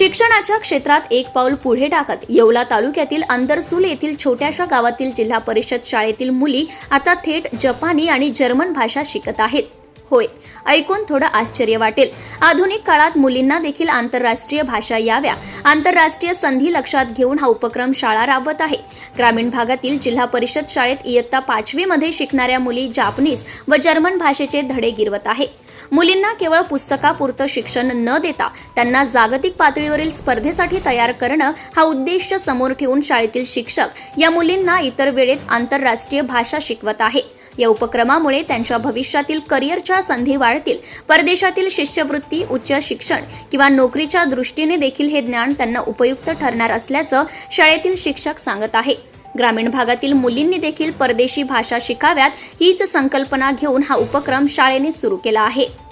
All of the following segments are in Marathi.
शिक्षणाच्या क्षेत्रात एक पाऊल पुढे टाकत येवला तालुक्यातील अंदरसूल येथील छोट्याशा गावातील जिल्हा परिषद शाळेतील मुली आता थेट जपानी आणि जर्मन भाषा शिकत आहेत. होय ऐकून थोडं आश्चर्य वाटेल. आधुनिक काळात मुलींना देखील आंतरराष्ट्रीय भाषा याव्या. आंतरराष्ट्रीय संधी लक्षात घेऊन हा उपक्रम शाळा राबवत आहे. ग्रामीण भागातील जिल्हा परिषद शाळेत इयत्ता पाचवीमध्ये शिकणाऱ्या मुली जापनीज व जर्मन भाषेचे धडे गिरवत आहे. मुलींना केवळ पुस्तकापुरतं शिक्षण न देता त्यांना जागतिक पातळीवरील स्पर्धेसाठी तयार करणं हा उद्देश समोर ठेवून शाळेतील शिक्षक या मुलींना इतर वेळेत आंतरराष्ट्रीय भाषा शिकवत आहे. या उपक्रमामुळे त्यांच्या भविष्यातील करिअरच्या संधी वाढतील. परदेशातील शिष्यवृत्ती उच्च शिक्षण किंवा नोकरीच्या दृष्टीने देखील हे ज्ञान त्यांना उपयुक्त ठरणार असल्याचं शाळेतील शिक्षक सांगत आहे. ग्रामीण भागातील मुलींनी देखील परदेशी भाषा शिकाव्यात हीच संकल्पना घेऊन हा उपक्रम शाळेने सुरू केला आहे.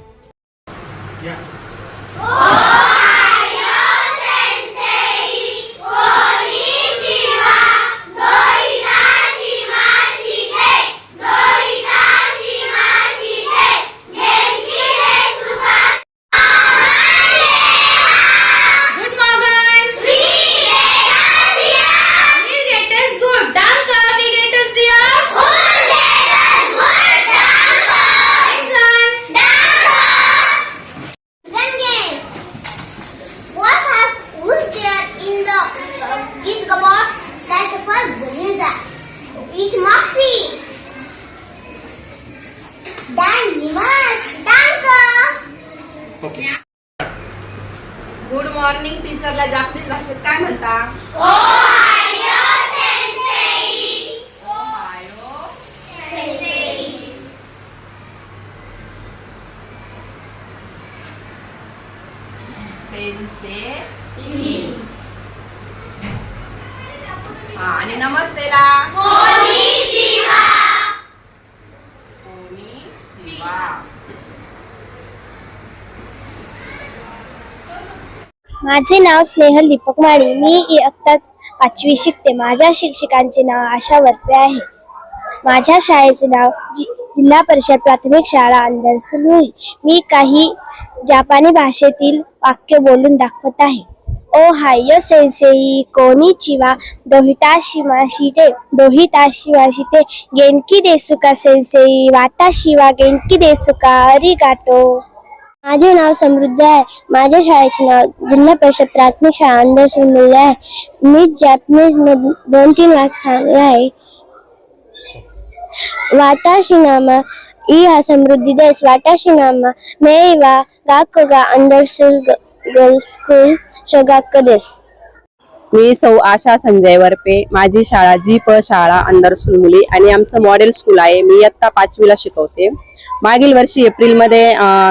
Each Moxie. Dan Nimas. Danke. Good morning टीचरला Japanese भाषेत काय म्हणता सेन्से हा आणि नमस्तेला माझे नाव स्नेहल दीपक माळी. मी इयत्ता पाचवी शिकते. माझ्या शिक्षकांचे नाव आशा वरपे आहे. माझ्या शाळेचे नाव जिल्हा परिषद प्राथमिक शाळा अंदरसुलुरी मी काही जापानी भाषेतील वाक्य बोलून दाखवत आहे. ओ हाय सेन्सेई कोणी चिवा दोहिता शिमाशिते दोहिता शिवाशिते गेनकी देसुका सेन्सेई वाटा शिवा गेनकी देसुका अरिगाटो। माझे नाव समृद्ध आहे. माझ्या शाळेचे नाव जिल्हा परिषद प्राथमिक शाळा अंदर आहे. मी जॅपनीज दोन तीन लाख सांगला आहे. वाटाशिनामा ई हा समृद्धी देश. वाटाशिनामा मेवा गाकोगा अंदर गर्ल्स स्कूल शगाक देश. मी सौ आशा संजय वरपे. माझी शाळा जी प शाळा अंदर सुलमुली आणि आमचं मॉडेल स्कूल आहे. मी इयत्ता पाचवीला शिकवते. मागील वर्षी एप्रिलमध्ये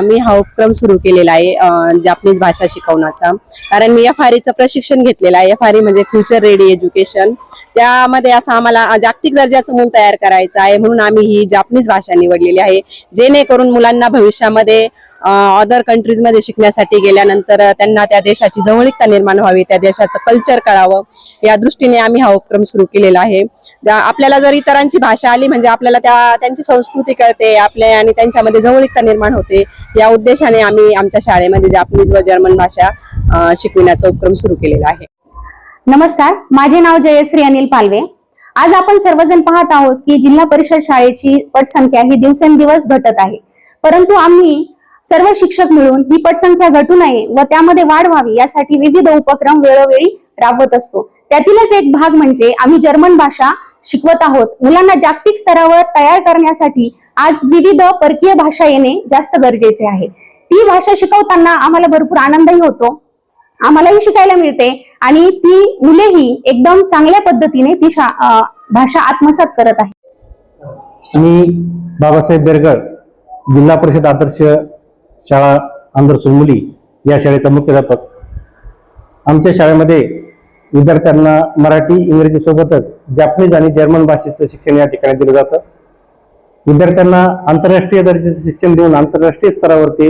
मी हा उपक्रम सुरू केलेला आहे जापनीज भाषा शिकवण्याचा. कारण मी एफ आर प्रशिक्षण घेतलेलं आहे. एफ आर म्हणजे फ्युचर रेडी एज्युकेशन त्यामध्ये असं आम्हाला जागतिक दर्जाचं मूल तयार करायचं आहे. म्हणून आम्ही ही जापनीज भाषा निवडलेली आहे. जेणेकरून मुलांना भविष्यामध्ये अदर कंट्रीजमध्ये शिकण्यासाठी गेल्यानंतर त्यांना त्या देशाची जवळीकता निर्माण व्हावी त्या देशाचं कल्चर कळावं या दृष्टीने आम्ही हा उपक्रम सुरू केलेला आहे. आपल्याला जर इतरांची भाषा आली म्हणजे आपल्याला त्या त्यांची संस्कृती कळते आपल्या आणि त्यांच्यामध्ये जवळीकता निर्माण होते या उद्देशाने आम्ही आमच्या शाळेमध्ये जापनीज व जर्मन भाषा शिकविण्याचा उपक्रम सुरू केलेला आहे. नमस्कार माझे नाव जयश्री अनिल पालवे. आज आपण सर्वजण पाहत आहोत की जिल्हा परिषद शाळेची पटसंख्या ही दिवसेंदिवस घटत आहे. परंतु आम्ही सर्व शिक्षक मिळून ही पटसंख्या घटू नये व त्यामध्ये वाढ व्हावी यासाठी विविध उपक्रम वेळोवेळी राबवत असतो. त्यातीलच एक भाग म्हणजे आम्ही जर्मन भाषा शिकवत आहोत. मुलांना जागतिक स्तरावर तयार करण्यासाठी आज विविध परकीय भाषा येणे जास्त गरजेचे आहे. ती भाषा शिकवताना आम्हाला भरपूर आनंदही होतो. आम्हालाही शिकायला मिळते आणि ती मुलेही एकदम चांगल्या पद्धतीने ती शा- भाषा आत्मसात करत आहे. मी बाबासाहेब बेरगड जिल्हा परिषद आदर्श शाळा आंध्र सुरमुली या शाळेचा मुख्याध्यापक. आमच्या शाळेमध्ये विद्यार्थ्यांना मराठी इंग्रजीसोबतच जापनीज जॅपनीज आणि जर्मन भाषेचं शिक्षण या ठिकाणी दिलं जातं. विद्यार्थ्यांना आंतरराष्ट्रीय दर्जाचं शिक्षण देऊन आंतरराष्ट्रीय स्तरावरती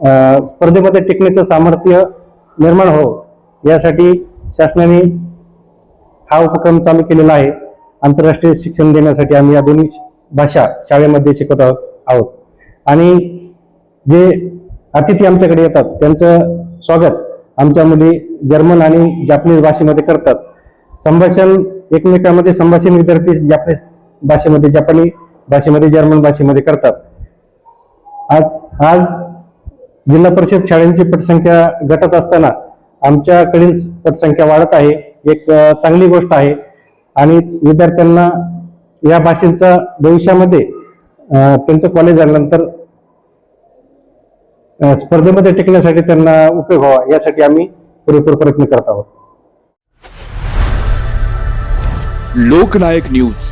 स्पर्धेमध्ये टिकण्याचं सामर्थ्य निर्माण हो यासाठी शासनाने हा उपक्रम चालू केलेला आहे. आंतरराष्ट्रीय शिक्षण देण्यासाठी आम्ही या दोन्ही भाषा शाळेमध्ये शिकत आहोत आहोत. आणि जे अतिथी आमच्याकडे येतात त्यांचं स्वागत आमच्या मुली जर्मन आणि जापनीज भाषेमध्ये करतात. संभाषण एकमेकांमध्ये संभाषण विद्यार्थी जापनीज भाषेमध्ये जपानी भाषेमध्ये जर्मन भाषेमध्ये करतात. आज आज जिल्हा परिषद शाळांची पटसंख्या घटत असताना आमच्याकडील पटसंख्या वाढत आहे. एक चांगली गोष्ट आहे आणि विद्यार्थ्यांना या भाषेचा भविष्यामध्ये त्यांचं कॉलेज झाल्यानंतर स्पर्धेमध्ये टिकण्यासाठी त्यांना उपयोग व्हावा यासाठी आम्ही पुरेपूर प्रयत्न करत आहोत. लोकनायक न्यूज.